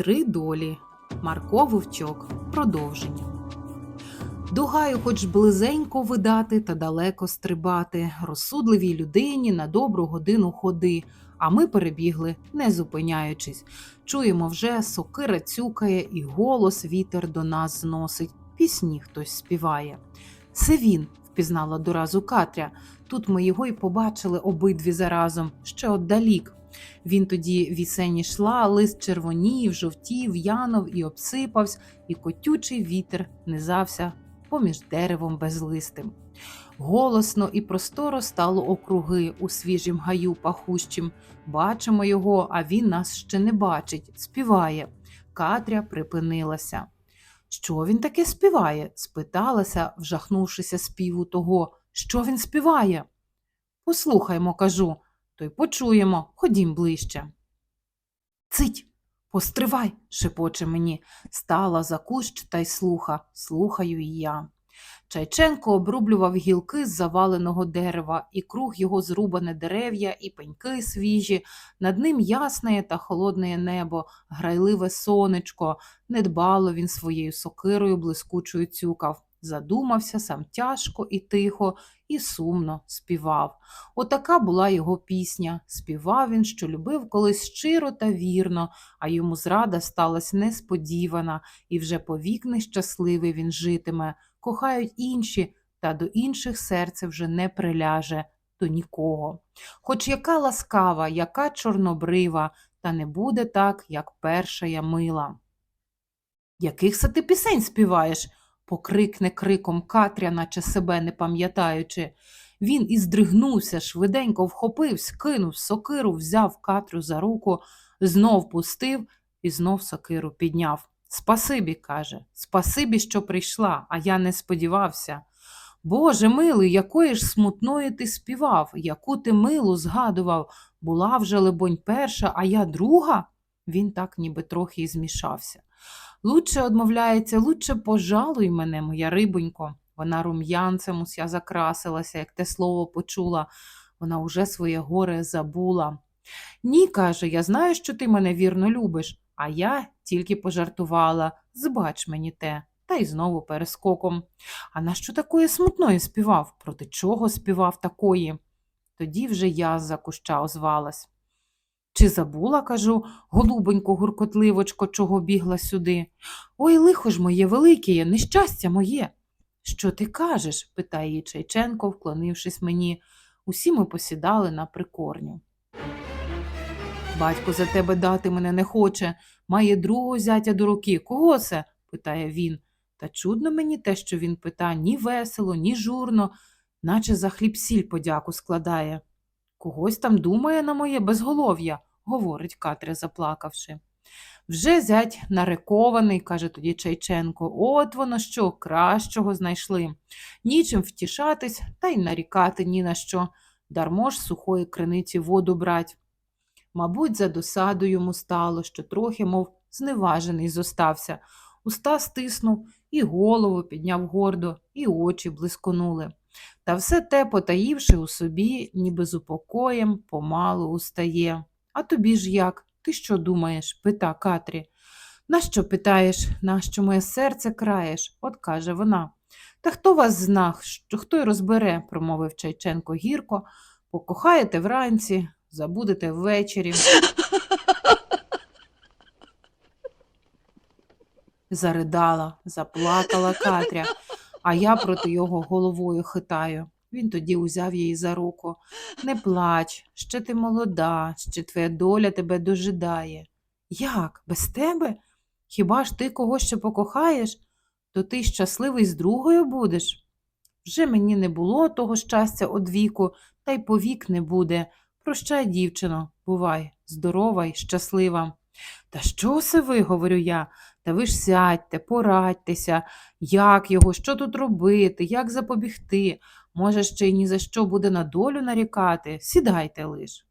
Три долі. Марко Вовчок. Продовження. Дугаю, хоч близенько видати та далеко стрибати, розсудливій людині на добру годину ходи. А ми перебігли, не зупиняючись. Чуємо вже, сокира цюкає, і голос вітер до нас зносить. Пісні хтось співає. Це він, впізнала доразу Катря. Тут ми його й побачили обидві заразом, ще отдалік. Він тоді вісень йшла, лист червонів, жовтів, янув і обсипався, і котючий вітер низався поміж деревом безлистим. Голосно і просторо стало округи у свіжім гаю пахущим. Бачимо його, а він нас ще не бачить, співає. Катря припинилася. Що він таке співає? спиталася, вжахнувшися співу того. Що він співає? Послухаймо, кажу, то й почуємо, ходім ближче. Цить, постривай, шепоче мені, стала за кущ та й слуха, слухаю і я. Чайченко обрублював гілки з заваленого дерева, і круг його зрубане дерев'я, і пеньки свіжі, над ним ясне та холодне небо, грайливе сонечко, недбало він своєю сокирою блискучою цюкав. Задумався сам тяжко і тихо, і сумно співав. Отака була його пісня. Співав він, що любив колись щиро та вірно, а йому зрада сталася несподівана, і вже повік нещасливий він житиме. Кохають інші, та до інших серце вже не приляже до нікого. Хоч яка ласкава, яка чорнобрива, та не буде так, як перша я мила. Яких се ти пісень співаєш? Покрикне криком Катря, наче себе не пам'ятаючи. Він і здригнувся, швиденько вхопився, кинув сокиру, взяв Катрю за руку, знов пустив і знов сокиру підняв. Спасибі, каже, спасибі, що прийшла, а я не сподівався. Боже милий, якої ж смутної ти співав, яку ти милу згадував, була вже, либонь, перша, а я друга? Він так ніби трохи і змішався. Лучше одмовляється, лучше пожалуй мене, моя рибонько. Вона рум'янцем уся закрасилася, як те слово почула. Вона уже своє горе забула. Ні, каже, я знаю, що ти мене вірно любиш, а я тільки пожартувала. Збач мені те, та й знову перескоком. А нащо такої смутної співав? Проти чого співав такої? Тоді вже я з-за куща озвалась. Чи забула, кажу, голубонько гуркотливочко, чого бігла сюди? Ой, лихо ж моє велике, нещастя моє. Що ти кажеш? питає її Чайченко, вклонившись мені. Усі ми посідали на прикорню. Батько за тебе дати мене не хоче, має другого зятя до руки. Кого це? питає він. Та чудно мені те, що він питає ні весело, ні журно, наче за хліб сіль подяку складає. Когось там думає на моє безголов'я, говорить Катря, заплакавши. Вже зять нарекований, каже тоді Чайченко, от воно що, кращого знайшли. Нічим втішатись та й нарікати ні на що, дармо ж сухої криниці воду брать. Мабуть, за досаду йому стало, що трохи, мов зневажений зостався. Уста стиснув, і голову підняв гордо, і очі блисконули. Та все те, потаївши у собі, ніби з упокоєм, помалу устає. А тобі ж як? Ти що думаєш? пита Катрі. Нащо питаєш, нащо моє серце краєш? От каже вона. Та хто вас зна, що хто й розбере, промовив Чайченко гірко, покохаєте вранці, забудете ввечері. Заридала, заплакала Катря, а я проти його головою хитаю. Він тоді узяв її за руку. Не плач, ще ти молода, ще твоя доля тебе дожидає. Як? Без тебе? Хіба ж ти когось ще покохаєш, то ти щасливий з другою будеш? Вже мені не було того щастя одвіку, та й повік не буде. Прощай, дівчино, бувай, здорова й щаслива. Та що це ви, говорю я, та ви ж сядьте, порадьтеся, як його, що тут робити, як запобігти. Може, ще й ні за що буде на долю нарікати. Сідайте лиш.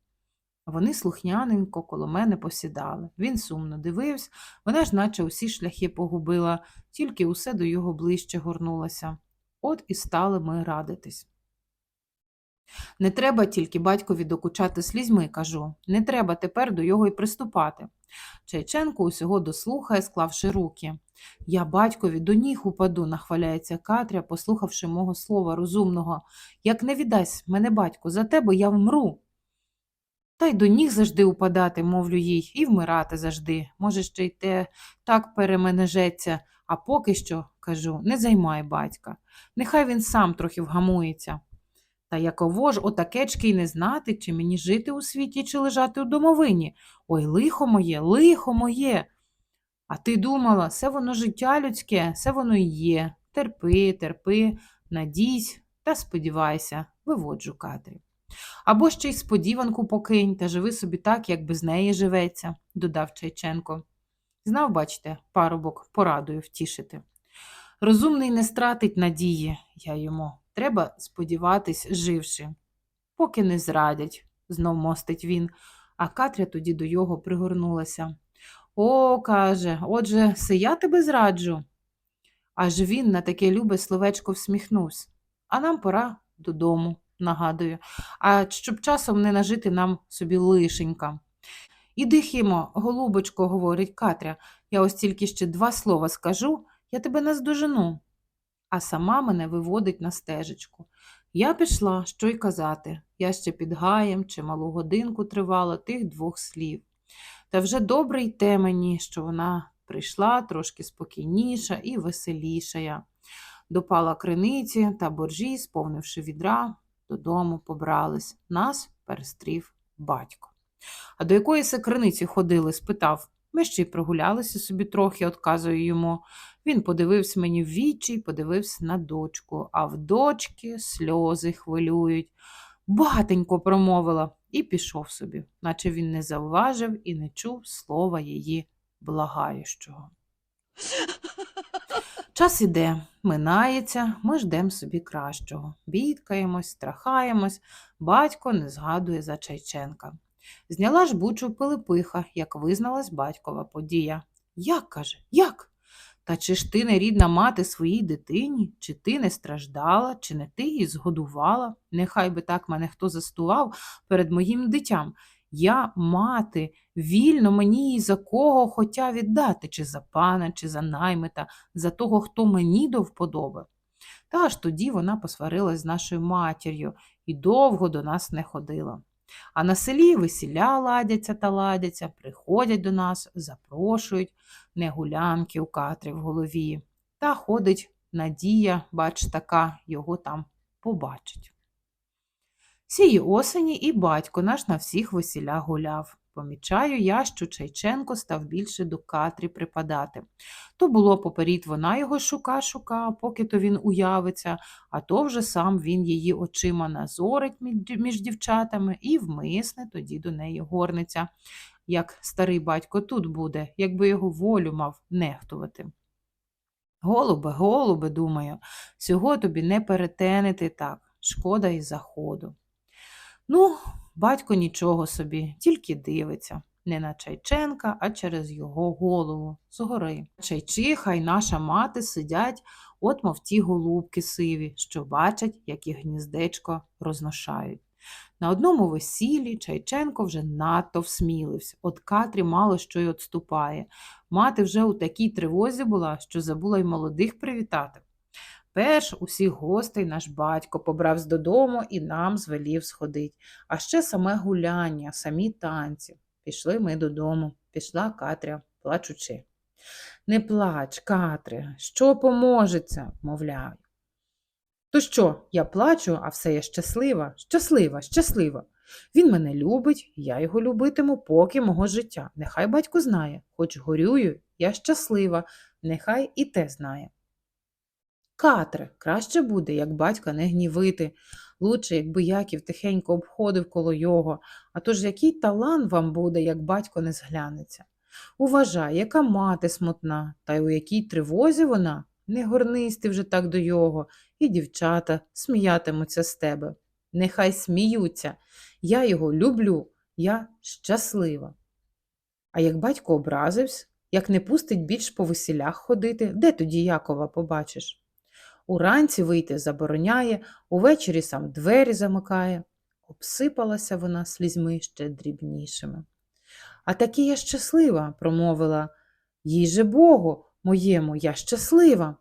Вони слухняненько коло мене посідали. Він сумно дивився, вона ж наче усі шляхи погубила, тільки усе до його ближче горнулося. От і стали ми радитись. Не треба тільки батькові докучати слізьми, кажу. Не треба тепер до його й приступати. Чайченко усього дослухає, склавши руки. Я батькові до ніг упаду, нахваляється Катря, послухавши мого слова розумного. Як не віддасть мене батько, за тебе я вмру. Та й до ніг завжди упадати, мовлю їй, і вмирати завжди. Може, ще й те так переменежеться, а поки що, кажу, не займай батька. Нехай він сам трохи вгамується. Та яково ж отакечки й не знати, чи мені жити у світі, чи лежати у домовині. Ой, лихо моє, лихо моє. А ти думала, все воно життя людське, все воно і є. Терпи, терпи, надійсь та сподівайся, виводжу Катрі. Або ще й сподіванку покинь та живи собі так, як без неї живеться, додав Чайченко. Знав, бачите, парубок порадою втішити. Розумний не стратить надії, я йому. Треба сподіватись, живши. Поки не зрадять, знов мостить він, а Катря тоді до його пригорнулася. О, каже, отже, се я тебе зраджу. Аж він на таке любе словечко всміхнувся. А нам пора додому, нагадую, а щоб часом не нажити нам собі лишенька. Іди, Хімо, голубочко, говорить Катря, я ось тільки ще два слова скажу, я тебе наздожену. А сама мене виводить на стежечку. Я пішла, що й казати. Я ще під гаєм чималу годинку тривала тих двох слів. Та вже добре й те мені, що вона прийшла трошки спокійніша і веселішая. Допала криниці та боржі, сповнивши відра, додому побрались. Нас перестрів батько. А до якої се криниці ходили? спитав. Ми ще й прогулялися собі трохи, отказую йому. Він подивився мені в вічі й подивився на дочку, а в дочки сльози хвилюють. Багатенько промовила і пішов собі, наче він не завважив і не чув слова її благаючого. Час іде, минається, ми ждемо собі кращого. Бідкаємось, страхаємось, батько не згадує за Чайченка. Зняла ж бучу Пилипиха, як визналась батькова подія. Як каже, як? Та чи ж ти не рідна мати своїй дитині, чи ти не страждала, чи не ти її згодувала? Нехай би так мене хто застував перед моїм дитям. Я мати, вільно мені її за кого хотя віддати, чи за пана, чи за наймита, за того, хто мені до вподоби. Та аж тоді вона посварилась з нашою матір'ю і довго до нас не ходила. А на селі весіля ладяться та ладяться, приходять до нас, запрошують, не гулянки у Катрі в голові. Та ходить Надія, бач, така, його там побачить. Сії осені і батько наш на всіх весілях гуляв. Помічаю я, що Чайченко став більше до Катрі припадати. То було поперід вона його шука-шука, поки то він уявиться, а то вже сам він її очима назорить між дівчатами і вмисне тоді до неї горниця, як старий батько тут буде, якби його волю мав нехтувати. Голубе, голубе, думаю, цього тобі не перетенити так, шкода і заходу. Ну, батько нічого собі, тільки дивиться. Не на Чайченка, а через його голову, згори. Чайчиха й наша мати сидять, от мов ті голубки сиві, що бачать, як їх гніздечко розношають. На одному весіллі Чайченко вже надто всмілився, от Катрі мало що й отступає. Мати вже у такій тривозі була, що забула й молодих привітати. Перш усіх гостей наш батько побрав з додому і нам звелів сходить. А ще саме гуляння, самі танці. Пішли ми додому, пішла Катря, плачучи. Не плач, Катре, що поможеться, мовляю. То що, я плачу, а все я щаслива, щаслива, щаслива. Він мене любить, я його любитиму, поки мого життя. Нехай батько знає, хоч горюю, я щаслива, нехай і те знає. Катре, краще буде, як батька не гнівити. Лучше, якби Яків тихенько обходив коло його, а то ж який талант вам буде, як батько не зглянеться. Уважай, яка мати смутна, та й у якій тривозі вона, не горнись ти вже так до його, і дівчата сміятимуться з тебе. Нехай сміються. Я його люблю, я щаслива. А як батько образився, як не пустить більш по весілях ходити, де тоді Якова побачиш? Уранці вийти забороняє, увечері сам двері замикає. Обсипалася вона слізьми ще дрібнішими. А таки я щаслива, промовила. Їй же Богу, моєму, я щаслива.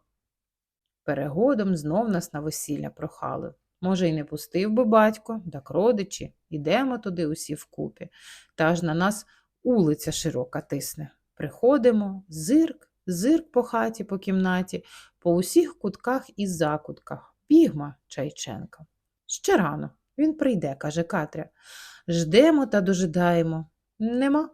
Перегодом знов нас на весілля прохали. Може, й не пустив би батько, так родичі, ідемо туди усі вкупі. Та ж на нас улиця широка тисне. Приходимо, зирк, зирк по хаті, по кімнаті, по усіх кутках і закутках. Бігма Чайченка. Ще рано. Він прийде, каже Катря. Ждемо та дожидаємо. Нема.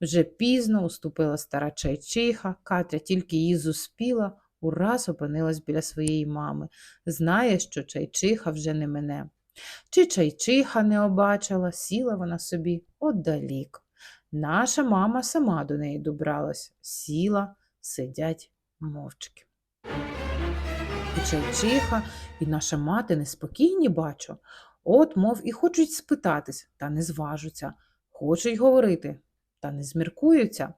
Вже пізно уступила стара чайчиха, Катря тільки її зуспіла, ураз опинилась біля своєї мами. Знає, що чайчиха вже не мене. Чи чайчиха не обачила, сіла вона собі отдалік. Наша мама сама до неї добралась, сіла, сидять мовчки. І чайчиха, і наша мати неспокійні бачу. От, мов, і хочуть спитатись, та не зважуться, хочуть говорити, та не зміркуються.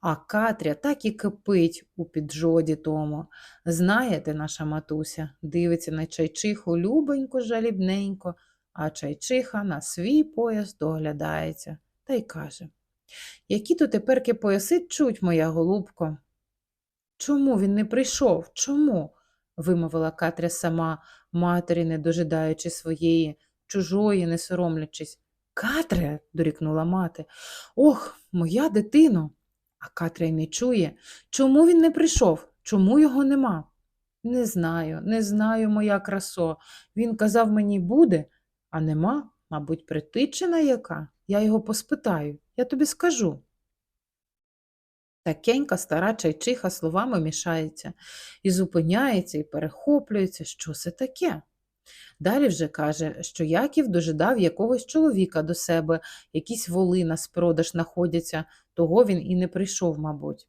А Катря так і кипить у піджоді тому. Знаєте, наша матуся дивиться на чайчиху любенько, жалібненько, а чайчиха на свій пояс доглядається та й каже: Які то теперки пояси чуть, моя голубко? Чому він не прийшов? Чому? вимовила Катря сама, матері, не дожидаючи своєї, чужої, не соромлячись. Катре, дорікнула мати, ох, моя дитино. А Катря й не чує. Чому він не прийшов? Чому його нема? Не знаю, не знаю, моя красо. Він казав мені буде, а нема, мабуть, притичина яка. Я його поспитаю, я тобі скажу. Такенька стара чайчиха словами мішається, і зупиняється, і перехоплюється, що це таке. Далі вже каже, що Яків дожидав якогось чоловіка до себе, якісь воли на спродаж находяться, того він і не прийшов, мабуть.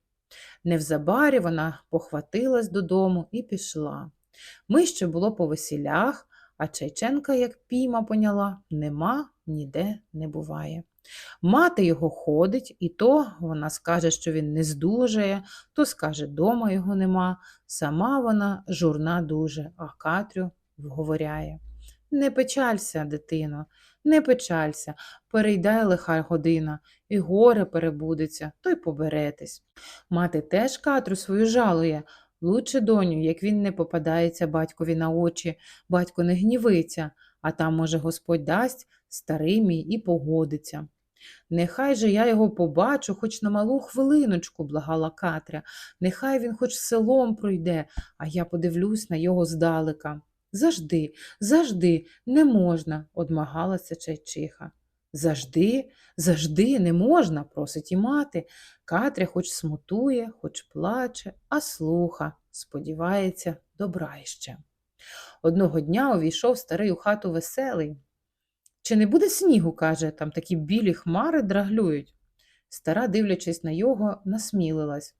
Невзабарі вона похватилась додому і пішла. Ми ще було по весілях, а Чайченка, як пійма поняла, нема, ніде не буває. Мати його ходить, і то вона скаже, що він не здужає, то скаже, дома його нема. Сама вона журна дуже, а Катрю вговоряє. Не печалься, дитино, не печалься, перейде лиха година, і горе перебудеться, то й поберетесь. Мати теж Катрю свою жалує. Лучше, доню, як він не попадається батькові на очі, батько не гнівиться, а там, може, Господь дасть, старий мій і погодиться. Нехай же я його побачу хоч на малу хвилиночку, благала Катря, нехай він хоч селом пройде, а я подивлюсь на його здалека. Завжди, завжди, не можна, одмагалася чайчиха. Завжди, завжди не можна, просить і мати. Катря хоч смутує, хоч плаче, а слуха, сподівається, добра іще. Одного дня увійшов старий у хату веселий. Чи не буде снігу, каже, там такі білі хмари драглюють. Стара, дивлячись на його, насмілилась.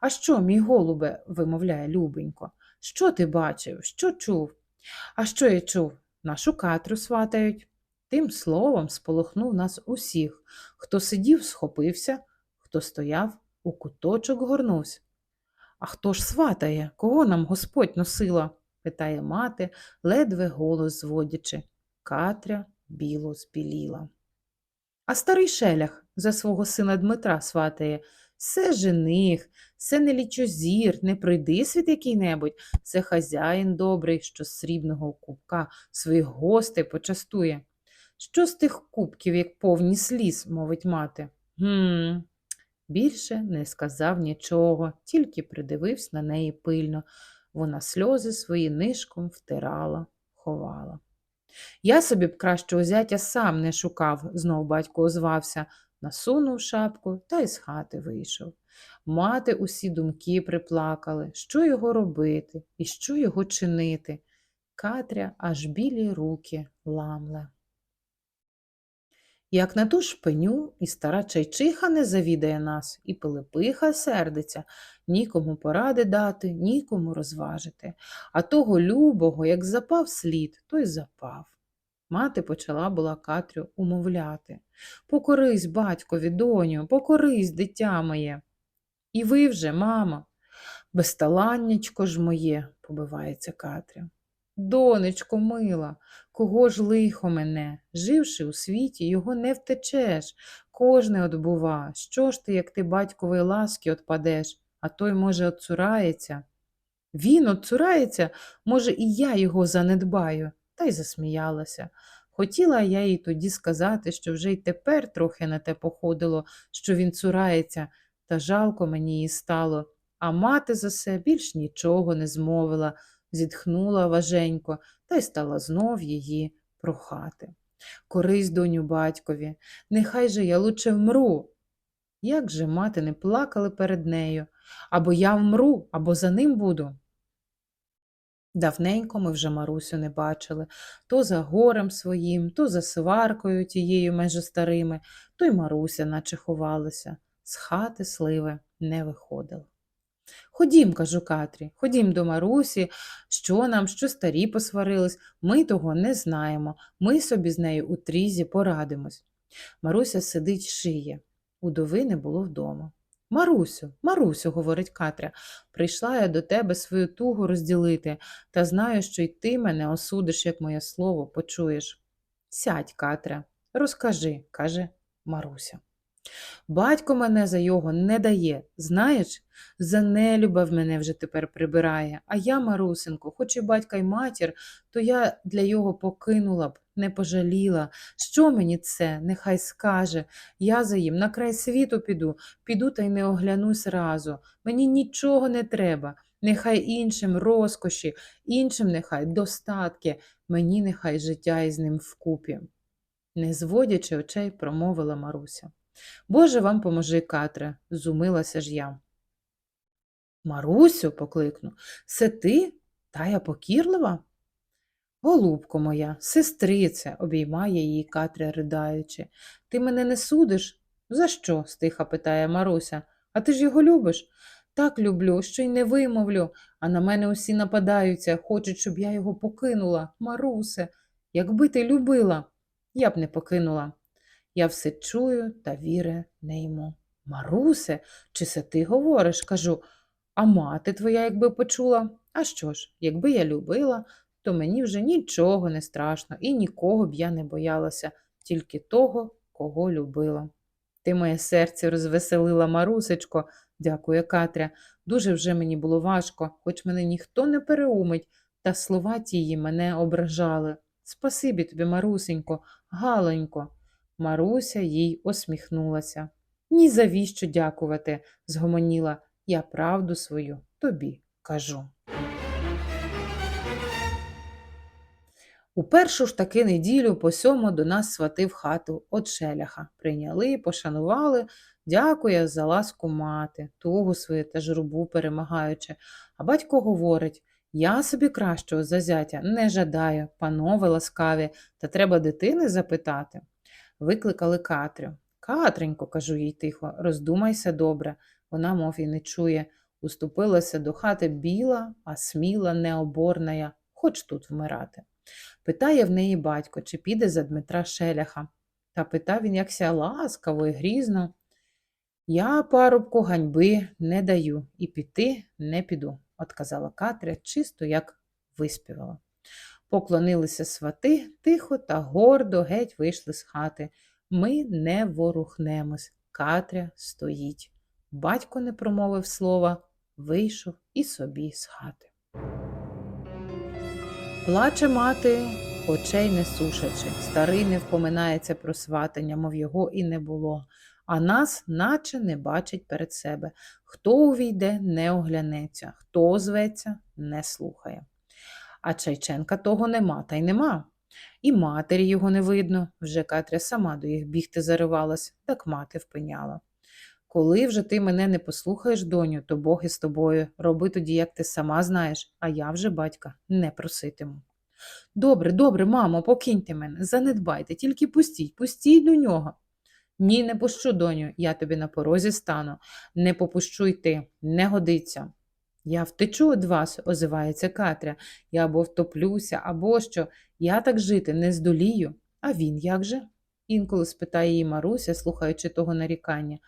А що, мій голубе, вимовляє любенько, що ти бачив, що чув? А що я чув? Нашу Катрю сватають. Тим словом сполохнув нас усіх. Хто сидів, схопився, хто стояв, у куточок горнувся. А хто ж сватає? Кого нам Господь носила? питає мати, ледве голос зводячи. Катря біло збіліла. А старий шелях за свого сина Дмитра сватає. Це жених, це не лічозір, не прийдисвіт який-небудь, це хазяїн добрий, що з срібного кубка своїх гостей почастує. Що з тих кубків, як повні сліз, мовить мати? Гм. Більше не сказав нічого, тільки придивився на неї пильно. Вона сльози свої нишком втирала, ховала. Я собі б кращого зятя сам не шукав, знов батько озвався, насунув шапку та й з хати вийшов. Мати усі думки приплакали, що його робити і що його чинити. Катря аж білі руки ламле. Як на ту ж пеню, і стара чайчиха не завідає нас, і Пилипиха сердиться, нікому поради дати, нікому розважити. А того любого, як запав слід, той запав. Мати почала була Катрю умовляти. Покорись, батькові, доню, покорись, дитя моє. І ви вже, мамо. Безталаннячко ж моє, побивається Катря. Донечко мила, кого ж лихо мене? Живши у світі, його не втечеш. Кожне отбува. Що ж ти, як ти батькової ласки отпадеш, а той, може, отцурається? Він отцурається, може, і я його занедбаю, та й засміялася. Хотіла я їй тоді сказати, що вже й тепер трохи на те походило, що він цурається, та жалко мені її стало. А мати за се більш нічого не змовила, зітхнула важенько та й стала знов її прохати. Корись, доню, батькові, нехай же я лучше вмру. Як же мати не плакали перед нею, або я вмру, або за ним буду. Давненько ми вже Марусю не бачили то за горем своїм, то за сваркою тією майже старими, то й Маруся наче ховалася, з хати сливи не виходила. Ходім, кажу Катрі, ходім до Марусі, що нам, що старі посварились, ми того не знаємо, ми собі з нею у трізі порадимось. Маруся сидить шиє. Удови не було вдома. Марусю, Марусю, говорить Катря, прийшла я до тебе свою тугу розділити, та знаю, що й ти мене осудиш, як моє слово, почуєш. Сядь, Катря, розкажи, каже Маруся. Батько мене за його не дає, знаєш, за нелюбов мене вже тепер прибирає, а я, Марусенко, хоч і батька й матір, то я для його покинула б, не пожаліла. Що мені це, нехай скаже, я за їм на край світу піду, піду та й не оглянусь разу. Мені нічого не треба, нехай іншим розкоші, іншим нехай достатки, мені нехай життя із ним вкупі. Не зводячи очей, промовила Маруся. Боже вам поможи, Катре, зумилася ж я. Марусю, покликну, це ти, тая покірлива? Голубко моя, сестрице, обіймає її Катря, riдаючи. Ти мене не судиш? За що? стиха питає Маруся. А ти ж його любиш? Так люблю, що й не вимовлю, а на мене усі нападаються, хочуть, щоб я його покинула. Марусе, якби ти любила, я б не покинула. Я все чую та віри не йму. Марусе, чи це ти говориш? кажу, а мати твоя, якби почула. А що ж, якби я любила, то мені вже нічого не страшно і нікого б я не боялася, тільки того, кого любила. Ти моє серце розвеселила, Марусечко, дякує Катря. Дуже вже мені було важко, хоч мене ніхто не переумить, та слова тії мене ображали. Спасибі тобі, Марусенько, галонько. Маруся їй усміхнулася. Ні за віщо дякувати, згомоніла. Я правду свою тобі кажу. У першу ж таки неділю по сьому до нас свати в хату от шеляха. Прийняли, пошанували, дякує за ласку мати, тугу свою та журбу перемагаючи. А батько говорить я собі кращого за зятя не жадаю, панове ласкаві, та треба дитини запитати. Викликали Катрю. Катренько, кажу їй тихо, роздумайся добре. Вона, мов і не чує, уступилася до хати біла, а сміла, необорная, хоч тут вмирати. Питає в неї батько, чи піде за Дмитра Шеляха. Та питав він якся ласкаво і грізно. Я, парубку, ганьби не даю і піти не піду, отказала Катря, чисто як виспівала. Поклонилися свати, тихо та гордо геть вийшли з хати. Ми не ворухнемось. Катря стоїть. Батько не промовив слова, вийшов і собі з хати. Плаче мати, очей не сушачи, старий не впоминається про сватання, мов його і не було, а нас, наче не бачить перед себе. Хто увійде, не оглянеться, хто озветься, не слухає. А Чайченка того нема, та й нема. І матері його не видно, вже Катря сама до їх бігти заривалась, так мати впиняла. Коли вже ти мене не послухаєш, доню, то Бог із тобою. Роби тоді, як ти сама знаєш, а я вже батька не проситиму. Добре, добре, мамо, покиньте мене, занедбайте, тільки пустіть, пустіть до нього. Ні, не пущу, доню, я тобі на порозі стану. Не попущу й ти, не годиться. Я втечу від вас, озивається Катря. Я або втоплюся, або що. Я так жити не здолію. А він як же? інколи спитає її Маруся, слухаючи того нарікання.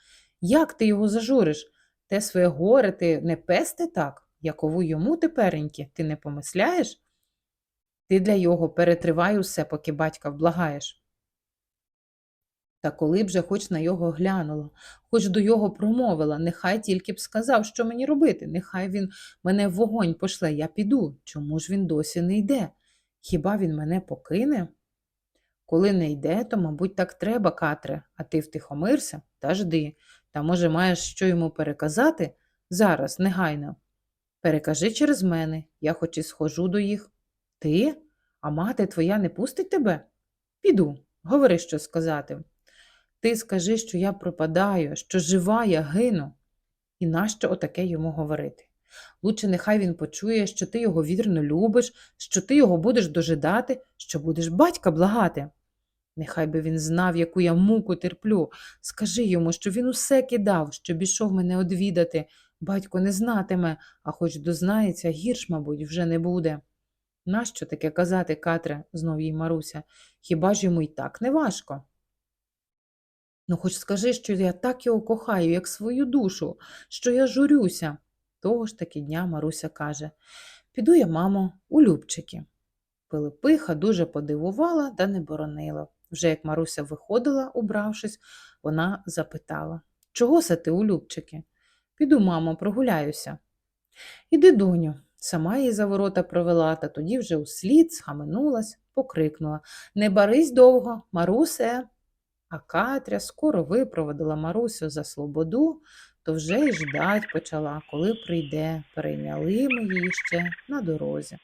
Як ти його зажуриш? Те своє горе ти не пести так, якову йому тепереньки, ти не помисляєш? Ти для його перетривай усе, поки батька вблагаєш. Та коли б же хоч на його глянула, хоч до його промовила, нехай тільки б сказав, що мені робити, нехай він мене в вогонь пошле, я піду. Чому ж він досі не йде? Хіба він мене покине? Коли не йде, то, мабуть, так треба, Катре, а ти втихомирся та жди. Та, може, маєш що йому переказати? Зараз, негайно. Перекажи через мене, я хоч і схожу до їх. Ти? А мати твоя не пустить тебе? Піду, говори, що сказати. Ти скажи, що я пропадаю, що жива я гину. І нащо отаке йому говорити? Лучше нехай він почує, що ти його вірно любиш, що ти його будеш дожидати, що будеш батька благати. Нехай би він знав, яку я муку терплю. Скажи йому, що він усе кидав, щоб ішов мене одвідати. Батько не знатиме, а хоч дознається, гірш, мабуть, вже не буде. Нащо таке казати, Катре, знов їй Маруся, хіба ж йому й так не важко? Ну, хоч скажи, що я так його кохаю, як свою душу, що я журюся. Того ж таки дня Маруся каже Піду я, мамо, у Любчики. Пилипиха дуже подивувала та не боронила. Вже як Маруся виходила, убравшись, вона запитала Чого се ти у Любчики? Піду, мамо, прогуляюся. Іди, доню, сама її за ворота провела, та тоді вже услід схаменулась, покрикнула Не барись довго, Марусе. А Катря скоро випроводила Марусю за слободу, то вже й ждать почала, коли прийде. Перейняли ми її ще на дорозі.